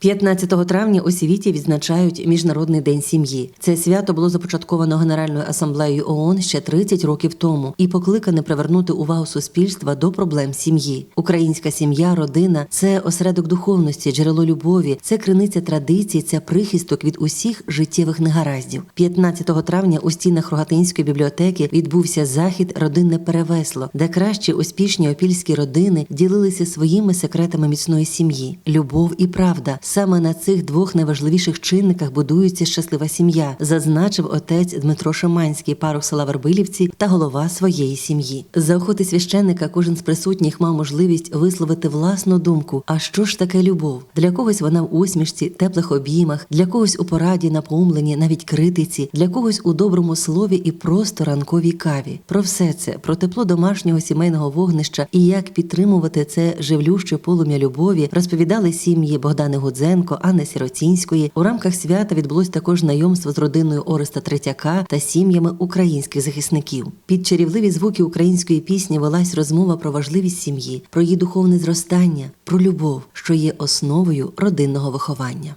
15 травня у світі відзначають Міжнародний день сім'ї. Це свято було започатковано Генеральною асамблеєю ООН ще 30 років тому і покликане привернути увагу суспільства до проблем сім'ї. Українська сім'я, родина це осередок духовності, джерело любові, це криниця традицій, це прихисток від усіх життєвих негараздів. 15 травня у стінах Рогатинської бібліотеки відбувся захід Родинне перевесло, де кращі успішні опільські родини ділилися своїми секретами міцної сім'ї, любов і правда. Саме на цих двох найважливіших чинниках будується щаслива сім'я, зазначив отець Дмитро Шиманський, парох села Вербилівці та голова своєї сім'ї. За охоти священника кожен з присутніх мав можливість висловити власну думку. А що ж таке любов? Для когось вона в усмішці, теплих обіймах, для когось у пораді, напомленні, навіть критиці, для когось у доброму слові і просто ранковій каві. Про все це, про тепло домашнього сімейного вогнища і як підтримувати це живлюще полум'я любові, розповідали сім'ї Богдани Гудзенко, Анни Сіротінської. У рамках свята відбулось також знайомство з родиною Ореста Третяка та сім'ями українських захисників. Під чарівливі звуки української пісні велась розмова про важливість сім'ї, про її духовне зростання, про любов, що є основою родинного виховання.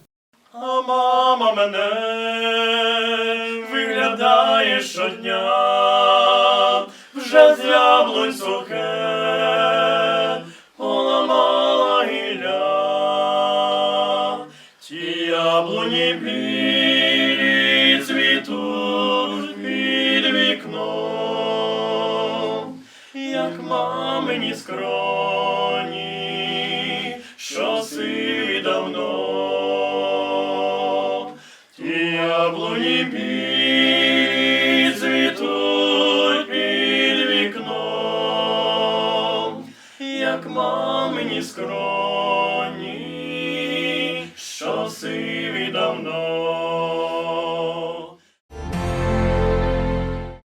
А мама мене виглядає щодня, вже з яблунь сухе, ті яблуні білі цвітуть під вікном, як мамині скроні, що сиві давно. Ті яблуні білі цвітуть під вікном, як мамині скроні,